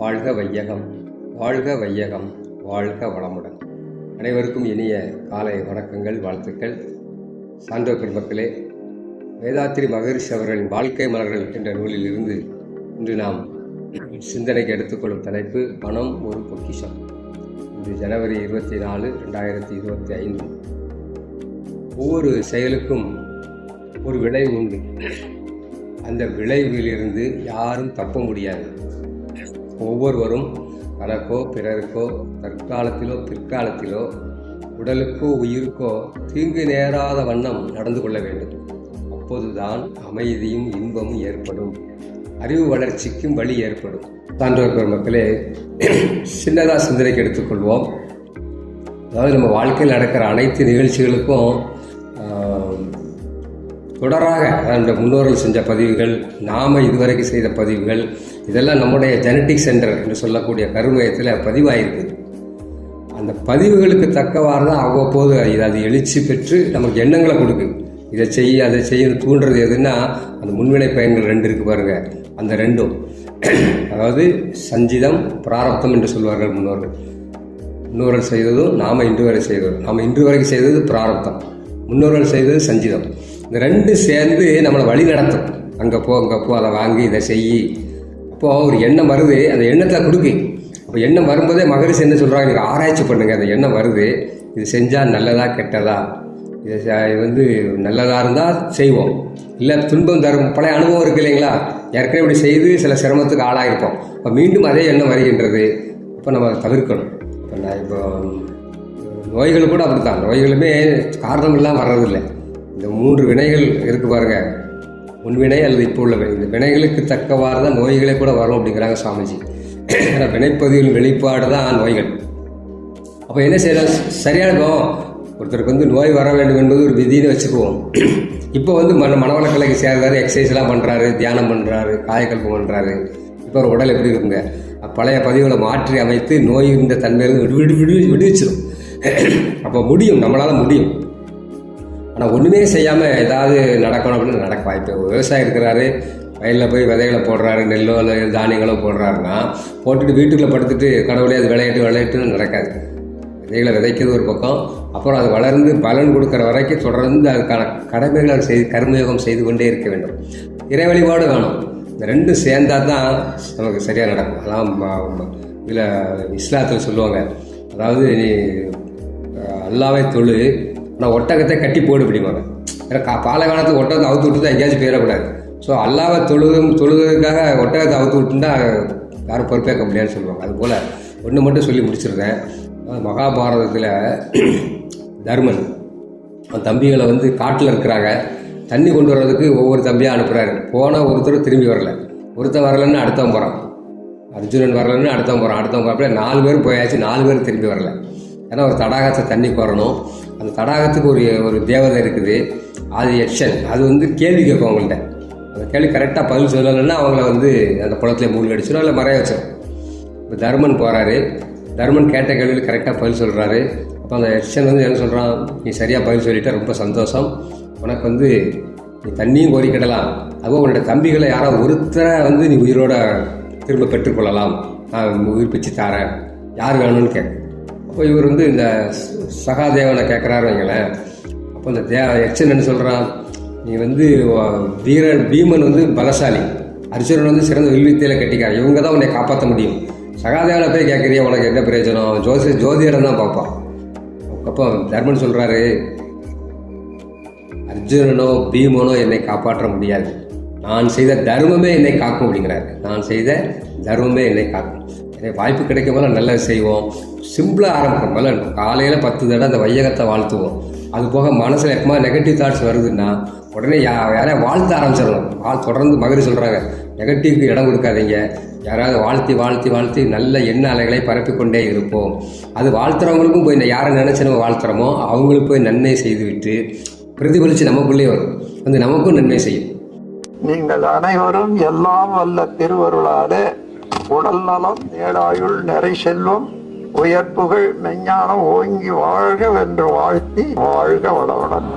வாழ்க வையகம் வாழ்க வையகம் வாழ்க வளமுடன். அனைவருக்கும் இனிய காலை வணக்கங்கள் வாழ்த்துக்கள். சான்றோர் பெருமக்களே வேதாத்திரி மகரிஷி அவர்களின் வாழ்க்கை மலர்கள் என்ற நூலில் இருந்து இன்று நாம் சிந்தனைக்கு எடுத்துக்கொள்ளும் தலைப்பு பணம் ஒரு பொக்கிஷம். இது ஜனவரி இருபத்தி நாலு ரெண்டாயிரத்தி இருபத்தி ஐந்து. ஒவ்வொரு செயலுக்கும் ஒரு விளைவு உண்டு. அந்த விளைவிலிருந்து யாரும் தப்ப முடியாது. ஒவ்வொருவரும் தனக்கோ பிறருக்கோ தற்காலத்திலோ பிற்காலத்திலோ உடலுக்கோ உயிருக்கோ தீங்கு நேராத வண்ணம் நடந்து கொள்ள வேண்டும். அப்போதுதான் அமைதியும் இன்பமும் ஏற்படும். அறிவு வளர்ச்சிக்கும் வழி ஏற்படும். சான்றோர் பெருமக்களே சின்னதாக சிந்தனைக்கு எடுத்துக்கொள்வோம். அதாவது நம்ம வாழ்க்கையில் நடக்கிற அனைத்து நிகழ்ச்சிகளுக்கும் தொடராக அந்த முன்னோர்கள் செஞ்ச பதிவுகள் நாம் இதுவரைக்கும் செய்த பதிவுகள் இதெல்லாம் நம்முடைய ஜெனட்டிக் சென்டர் என்று சொல்லக்கூடிய கருமையத்தில் பதிவாயிருக்கு. அந்த பதிவுகளுக்கு தக்கவாறு தான் அவ்வப்போது இது அது எழுச்சி பெற்று நமக்கு எண்ணங்களை கொடுக்குது இதை செய்ய அதை செய்ய தூண்டுறது எதுன்னா அந்த முன்வினை பயன்கள் ரெண்டு இருக்கு பாருங்க. அந்த ரெண்டும். அதாவது சஞ்சிதம் பிராரப்தம் என்று சொல்வார்கள் முன்னோர்கள். முன்னோர்கள் செய்ததும் நாம் இன்று வரை செய்ததும் நாம் இன்று வரைக்கும் செய்தது பிராரப்தம். முன்னோர்கள் செய்தது சஞ்சிதம். இந்த ரெண்டு சேர்ந்து நம்மளை வழி நடத்தும். அங்கே போ அங்கே போ அதை வாங்கி இதை செய். அப்போது ஒரு எண்ணம் வருது அந்த எண்ணத்தை கொடுக்கு. அப்போ எண்ணம் வரும்போதே மகரிஷி என்ன சொல்கிறாங்க நீங்கள் ஆராய்ச்சி பண்ணுங்க அந்த எண்ணம் வருது. இது செஞ்சால் நல்லதா கெட்டதா? இது இது வந்து நல்லதாக இருந்தால் செய்வோம். இல்லை துன்பம் தரும் பழைய அனுபவம் இருக்கு இல்லைங்களா? ஏற்கனவே இப்படி செய்து சில சிரமத்துக்கு ஆளாகிருப்போம் இப்போ மீண்டும் அதே எண்ணம் வருகின்றது. இப்போ நம்ம தவிர்க்கணும். இப்போ நான் இப்போ நோய்கள் கூட அப்படித்தான். நோய்களுமே காரணம் இல்லாமல் வர்றதில்லை. இந்த மூன்று வினைகள் இருக்கு பாருங்க. முன்வினை அல்லது இப்போ உள்ள வினை. இந்த வினைகளுக்கு தக்கவாறு தான் நோய்களே கூட வரும் அப்படிங்கிறாங்க சாமிஜி. ஏன்னா வினைப்பதிவின் வெளிப்பாடு தான் நோய்கள். அப்போ என்ன செய்யலாம்? சரியான ஒருத்தருக்கு வந்து நோய் வர வேண்டும் என்பது ஒரு விதின்னு வச்சுக்குவோம். இப்போ வந்து மன மனவளக்கலைக்கு சேர்றாரு எக்ஸசைஸ்லாம் பண்ணுறாரு தியானம் பண்ணுறாரு காயக்கல்பம் பண்ணுறாரு இப்போ ஒரு உடல் எப்படி இருக்குங்க? பழைய பதிவுகளை மாற்றி அமைத்து நோய் இந்த தன்மையிலிருந்து விடு விடு விடு விடுவிச்சிடும் அப்போ முடியும். நம்மளால் முடியும். ஆனால் ஒன்றுமே செய்யாமல் ஏதாவது நடக்கணும் அப்படின்னு நடக்க வாய்ப்பு. விவசாயம் இருக்கிறாரு வயலில் போய் விதைகளை போடுறாரு நெல்லோ இல்லை தானியங்களோ போடுறாருன்னா போட்டுட்டு வீட்டுக்குள்ளே படுத்துட்டு கடவுளே அது விளையாட்டு விளையாட்டுன்னு நடக்காது. விதைகளை விதைக்கிறது ஒரு பக்கம். அப்புறம் அது வளர்ந்து பலன் கொடுக்குற வரைக்கும் தொடர்ந்து அதுக்கான கடமைகளை செய்து கர்மயோகம் செய்து கொண்டே இருக்க வேண்டும். இறை வழிபாடு வேணும். இந்த ரெண்டும் சேர்ந்தா தான் நமக்கு சரியாக நடக்கும். அதான் இதில் இஸ்லாத்தில் சொல்லுவாங்க. அதாவது நீ அல்லாவே தொழு நான் ஒட்டகத்தை கட்டி போடு பிடிப்பாங்க ஏன்னா கா பாலை காலத்தில் ஒட்டகத்தை அவுத்து விட்டு தான் எங்கேயாச்சும் போயிடக்கூடாது. ஸோ அல்லாவை தொழுது தொழுதுக்காக ஒட்டகத்தை அவுத்து விட்டுருந்தா யாரும் பொறுப்பேற்க முடியாதுன்னு சொல்லுவாங்க. அதுபோல் ஒன்று மட்டும் சொல்லி முடிச்சிருந்தேன் மகாபாரதத்தில் தர்மன் அவன் தம்பிகளை வந்து காட்டில் இருக்கிறாங்க. தண்ணி கொண்டு வர்றதுக்கு ஒவ்வொரு தம்பியாக அனுப்புகிறாரு போனால் ஒருத்தர் திரும்பி வரல. ஒருத்தன் வரலன்னு அடுத்தவன் போகிறான் அர்ஜுனன் வரலன்னு அடுத்தவன் போகிறான் அடுத்தவன் போகிறப்ப நாலு பேர் போயாச்சு நாலு பேர் திரும்பி வரல. ஏன்னா ஒரு தடாகத்தை தண்ணி கோரணும். அந்த தடாகத்துக்கு ஒரு ஒரு தேவதை இருக்குது. அது எக்ஷன் அது வந்து கேள்வி கேட்கும் அவங்கள்ட்ட. அந்த கேள்வி கரெக்டாக பதில் சொல்லலைன்னா அவங்கள வந்து அந்த குளத்தில் மூழ்கி அடிச்சிடும் இல்லை மறைய வச்சிடும் இப்போ தர்மன் போகிறாரு தர்மன் கேட்ட கேள்வியில் கரெக்டாக பதில் சொல்கிறாரு அப்போ அந்த எக்ஷன் வந்து என்ன சொல்கிறான் நீ சரியாக பதில் சொல்லிட்ட ரொம்ப சந்தோஷம். உனக்கு வந்து நீ தண்ணியும் கோரிக்கிடலாம் அதுவும் உன்னோட தம்பிகளை யாரோ ஒருத்தரை வந்து நீ உயிரோட திரும்ப பெற்றுக்கொள்ளலாம் நான் உயிர் பிச்சு தாரேன். யார் வேணும்னு கேட்க. அப்போ இவர் வந்து இந்த சகாதேவனை கேட்குறாரு வைங்களேன். அப்போ இந்த தே யக்ஷன் என்ன சொல்கிறான் நீ வந்து வீரன் பீமன் வந்து பலசாலி. அர்ஜுனன் வந்து சிறந்த வில்வித்தையில் கட்டிக்கார். இவங்க தான் உன்னை காப்பாற்ற முடியும். சகாதேவனை போய் கேட்குறியா உனக்கு என்ன பிரயோஜனம்? அவன் ஜோசி தான் பார்ப்பான். அப்போ தர்மன் சொல்கிறாரு அர்ஜுனனோ பீமனோ என்னை காப்பாற்ற முடியாது. நான் செய்த தர்மமே என்னை காக்கும் அப்படிங்கிறாரு. நான் செய்த தர்மமே என்னை காக்கும். வாய்ப்பு கிடைக்கும் போல நல்லது செய்வோம். சிம்பிளாக ஆரம்பிக்கும் போல காலையில் பத்து தடவை அந்த வையகத்தை வாழ்த்துவோம். அது போக மனசில் எப்பமா நெகட்டிவ் தாட்ஸ் வருதுன்னா உடனே யா யாரையா வாழ்த்த ஆரம்பிச்சிடணும். வாழ் தொடர்ந்து மகிழ் சொல்கிறாங்க நெகட்டிவ்க்கு இடம் கொடுக்காதீங்க. யாராவது வாழ்த்தி வாழ்த்தி வாழ்த்தி நல்ல எண்ண அலைகளை பரப்பிக்கொண்டே இருப்போம். அது வாழ்த்துறவங்களுக்கும் போய் யாரை நினச்சி நம்ம வாழ்த்துறோமோ அவங்களுக்கு போய் நன்மை செய்துவிட்டு பிரதிபலித்து நமக்குள்ளே வரும். வந்து நமக்கும் நன்மை செய்யும். நீங்கள் அனைவரும் எல்லாம் வல்ல திருவருளாலே உடல் நலம் நேடாயுள் நிறை செல்வம் உயர்ப்புகள் மெஞ்ஞானம் ஓங்கி வாழ்க வென்று வாழ்த்தி வாழ்க வளமுடன்.